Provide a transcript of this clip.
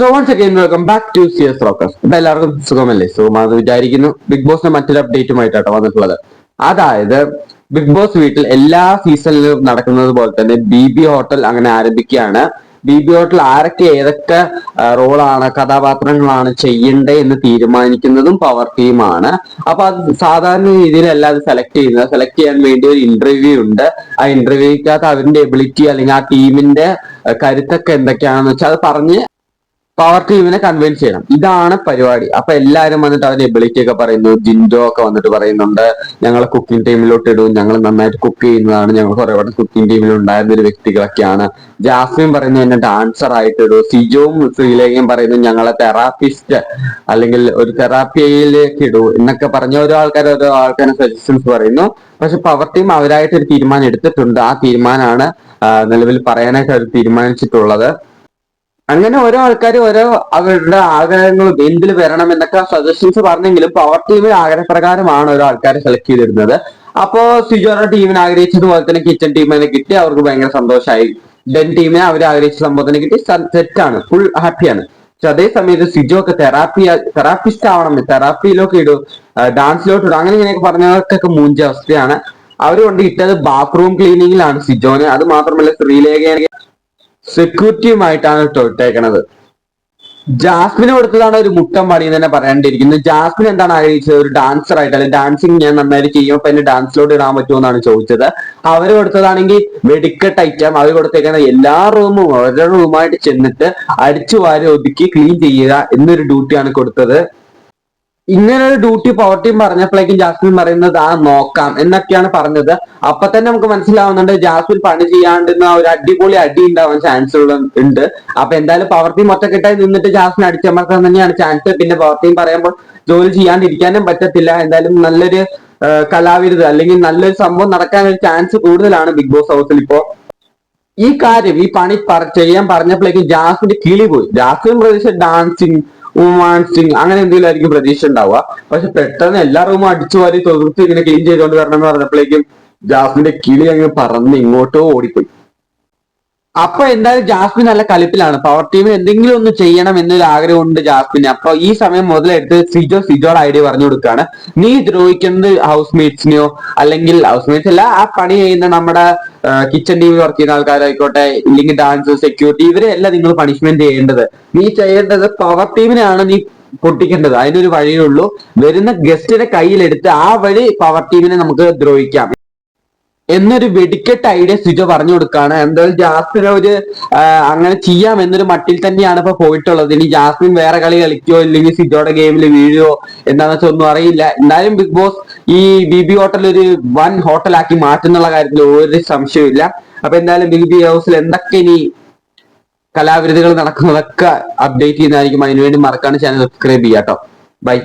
So once again welcome back to C S rocks ഇപ്പൊ എല്ലാവർക്കും സുഖമല്ലേ? സുഖമാണെന്ന് വിചാരിക്കുന്നു. ബിഗ് ബോസിന്റെ മറ്റൊരു അപ്ഡേറ്റുമായിട്ടാണ് വന്നിട്ടുള്ളത്. അതായത് ബിഗ് ബോസ് വീട്ടിൽ എല്ലാ സീസണിലും നടക്കുന്നത് പോലെ തന്നെ ബി ബി ഹോട്ടൽ അങ്ങനെ ആരംഭിക്കുകയാണ്. ബി ബി ഹോട്ടൽ ആരൊക്കെ ഏതൊക്കെ റോളാണ് കഥാപാത്രങ്ങളാണ് ചെയ്യേണ്ടത് എന്ന് തീരുമാനിക്കുന്നതും പവർ ടീമാണ് അപ്പൊ അത് സാധാരണ രീതിയിൽ അല്ലാതെ സെലക്ട് ചെയ്യുന്നത്. സെലക്ട് ചെയ്യാൻ വേണ്ടി ഒരു ഇന്റർവ്യൂ ഉണ്ട്. ആ ഇന്റർവ്യൂക്കകത്ത് അവരുടെ എബിലിറ്റി അല്ലെങ്കിൽ ആ ടീമിന്റെ കരുത്തൊക്കെ എന്തൊക്കെയാണെന്ന് വെച്ചാൽ അത് പറഞ്ഞ് പവർ ടീമിനെ കൺവിൻസ് ചെയ്യണം. ഇതാണ് പരിപാടി. അപ്പൊ എല്ലാരും വന്നിട്ട് അവരുടെ എബിലിറ്റി ഒക്കെ പറയുന്നു. ജിൻഡോ ഒക്കെ വന്നിട്ട് പറയുന്നുണ്ട്. ഞങ്ങൾ കുക്കിംഗ് ടീമിലോട്ട് ഇടും ഞങ്ങൾ നന്നായിട്ട് കുക്ക് ചെയ്യുന്നതാണ്. ഞങ്ങൾ കുറെ വട്ടം കുക്കിംഗ് ടീമിൽ ഉണ്ടായിരുന്ന ഒരു വ്യക്തികളൊക്കെയാണ്. ജാസ്മിൻ പറയുന്നു എന്നെ ഡാൻസർ ആയിട്ട് ഇടും സിജോവും ശ്രീലേഖയും പറയുന്നു ഞങ്ങളെ തെറാപ്പിസ്റ്റ് അല്ലെങ്കിൽ ഒരു തെറാപ്പിയിലേക്ക് ഇടൂ എന്നൊക്കെ പറഞ്ഞ ഓരോ ആൾക്കാർ ഓരോ ആൾക്കാരെ സജഷൻസ് പറയുന്നു. പക്ഷെ പവർ ടീം അവരായിട്ട് ഒരു തീരുമാനം എടുത്തിട്ടുണ്ട്. ആ തീരുമാനമാണ് നിലവിൽ പറയാനായിട്ട് അവർ തീരുമാനിച്ചിട്ടുള്ളത്. അങ്ങനെ ഓരോ ആൾക്കാർ ഓരോ അവരുടെ ആഗ്രഹങ്ങളും എന്തിൽ വരണം എന്നൊക്കെ സജഷൻസ് പറഞ്ഞെങ്കിലും പവർ ടീമിൽ ആഗ്രഹപ്രകാരമാണ് ഓരോ ആൾക്കാരെ സെലക്ട് ചെയ്തിരുന്നത്. അപ്പോ സിജോറ ടീമിന് ആഗ്രഹിച്ചതുപോലെ തന്നെ കിച്ചൺ ടീമിനെ കിട്ടി. അവർക്ക് ഭയങ്കര സന്തോഷമായി ഡെൻ ടീമിനെ അവർ ആഗ്രഹിച്ച സംഭവത്തിന് കിട്ടി. സെറ്റാണ് ഫുൾ ഹാപ്പിയാണ് പക്ഷെ അതേ സമയത്ത് സിജോ ഒക്കെ തെറാപ്പി തെറാപ്പിസ്റ്റ് ആവണം. തെറാപ്പിയിലൊക്കെ ഇടും. ഡാൻസിലോട്ട് ഇടും. അങ്ങനെ ഇങ്ങനെയൊക്കെ പറഞ്ഞവർക്കൊക്കെ മൂഞ്ച അവസ്ഥയാണ്. അവർ കൊണ്ട് ഇട്ടത് ബാത്റൂം ക്ലീനിങ്ങിലാണ് സിജോന്. അത് മാത്രമല്ല ശ്രീലേഖ സെക്യൂരിറ്റിയുമായിട്ടാണ് തൊട്ടേക്കണത് ജാസ്മിന് കൊടുത്തതാണ് ഒരു മുട്ടം പണി എന്ന് തന്നെ പറയാണ്ടിരിക്കുന്നത് ജാസ്മിൻ എന്താണ് ആഗ്രഹിച്ചത്? ഒരു ഡാൻസർ ആയിട്ട് അല്ലെങ്കിൽ ഡാൻസിങ് ഞാൻ നന്നായിട്ട് ചെയ്യും അപ്പൊ എന്നെ ഡാൻസിലോട്ട് ഇടാൻ പറ്റുമോ എന്നാണ് ചോദിച്ചത്. അവർ കൊടുത്തതാണെങ്കിൽ വെടിക്കെട്ട് ഐറ്റം അവർ കൊടുത്തേക്കുന്ന എല്ലാ റൂമും ഓരോ റൂമായിട്ട് ചെന്നിട്ട് അടിച്ചു വാരി ഒതുക്കി ക്ലീൻ ചെയ്യുക എന്നൊരു ഡ്യൂട്ടിയാണ് കൊടുത്തത്. ഇങ്ങനെ ഒരു ഡ്യൂട്ടി പവർ ടീം പറഞ്ഞപ്പോഴേക്കും ജാസ്മിൻ പറയുന്നത് ആ നോക്കാം എന്നൊക്കെയാണ് പറഞ്ഞത്. അപ്പൊ തന്നെ നമുക്ക് മനസ്സിലാവുന്നുണ്ട് ജാസ്മിൻ പണി ചെയ്യാണ്ടിരുന്ന ഒരു അടിപൊളി അടി ഉണ്ടാവാൻ ചാൻസ് ഉണ്ട്. അപ്പൊ എന്തായാലും പവർ ടീം ഒറ്റക്കെട്ടായി നിന്നിട്ട് ജാസ്മിൻ അടിച്ചമർത്താൻ തന്നെയാണ് ചാൻസ് പിന്നെ പവർ ടീം പറയുമ്പോൾ ജോലി ചെയ്യാണ്ടിരിക്കാനും പറ്റത്തില്ല. എന്തായാലും നല്ലൊരു കലാവിരുത് അല്ലെങ്കിൽ നല്ലൊരു സംഭവം നടക്കാൻ ഒരു ചാൻസ് കൂടുതലാണ് ബിഗ് ബോസ് ഹൗസിൽ ഇപ്പോ ഈ കാര്യം ഈ പണി ചെയ്യാൻ പറഞ്ഞപ്പോഴേക്കും ജാസ്മിന്റെ കിളി പോയി. ജാസ്മിൻ പ്രതീക്ഷ ഡാൻസിങ് വുമാൻസിങ് അങ്ങനെ എന്തെങ്കിലും ആയിരിക്കും പ്രതീക്ഷ ഉണ്ടാവുക. പക്ഷെ പെട്ടെന്ന് എല്ലാ റൂമും അടിച്ചു വാരി തൊഴുത്ത് ഇങ്ങനെ ക്ലീൻ ചെയ്തുകൊണ്ട് വരണം എന്ന് പറഞ്ഞപ്പോഴേക്കും ജാസ്മിന്റെ കിളി അങ്ങ് പറന്ന് ഇങ്ങോട്ടോ ഓടിപ്പോയി. അപ്പൊ എന്തായാലും ജാസ്മിൻ നല്ല കളിപ്പിലാണ്. പവർ ടീമിന് എന്തെങ്കിലും ഒന്ന് ചെയ്യണം എന്നൊരു ആഗ്രഹമുണ്ട് ജാസ്മിന്. അപ്പൊ ഈ സമയം മുതലെടുത്ത് സിജോ സിജോയുടെ ഐഡിയ പറഞ്ഞു കൊടുക്കുകയാണ്. നീ ദ്രോഹിക്കുന്നത് ഹൗസ് മേറ്റ്സിനെയോ അല്ലെങ്കിൽ ഹൗസ് മേറ്റ്സ് അല്ല ആ പണി ചെയ്യുന്ന നമ്മുടെ കിച്ചൺ ടീമിൽ വർക്ക് ചെയ്യുന്ന ആൾക്കാരായിക്കോട്ടെ ഇല്ലെങ്കിൽ ഡാൻസ് സെക്യൂരിറ്റി ഇവരെ അല്ല നിങ്ങൾ പണിഷ്മെന്റ് ചെയ്യേണ്ടത്. നീ ചെയ്യേണ്ടത് പവർ ടീമിനാണ് നീ പൊട്ടിക്കേണ്ടത്. അതിനൊരു വഴിയേ ഉള്ളൂ. വരുന്ന ഗസ്റ്റിനെ കയ്യിലെടുത്ത് ആ വഴി പവർ ടീമിനെ നമുക്ക് ദ്രോഹിക്കാം. എന്നൊരു വെടിക്കെട്ട് ഐഡിയ സിജോ പറഞ്ഞു കൊടുക്കുകയാണ് എന്തായാലും ജാസ്മിൻ ഒരു അങ്ങനെ ചെയ്യാം എന്നൊരു മട്ടിൽ തന്നെയാണ് ഇപ്പൊ പോയിട്ടുള്ളത്. ഇനി ജാസ്മിൻ വേറെ കളി കളിക്കോ ഇല്ലെങ്കിൽ സിജോയുടെ ഗെയിമിൽ വീഴുവോ എന്താണെന്ന് വെച്ചാൽ ഒന്നും അറിയില്ല. എന്തായാലും ബിഗ് ബോസ് ഈ ബി ബി ഹോട്ടൽ ഒരു വൻ ഹോട്ടലാക്കി മാറ്റുന്നുള്ള കാര്യത്തിൽ ഒരു സംശയമില്ല അപ്പൊ എന്തായാലും ബിഗ് ബി ഹൗസിൽ എന്തൊക്കെ ഇനി കലാവിരുതുകൾ നടക്കുന്നതൊക്കെ അപ്ഡേറ്റ് ചെയ്യുന്നതായിരിക്കും. അതിനുവേണ്ടി മറക്കാണ് ചാനൽ സബ്സ്ക്രൈബ് ചെയ്യാട്ടോ ബൈ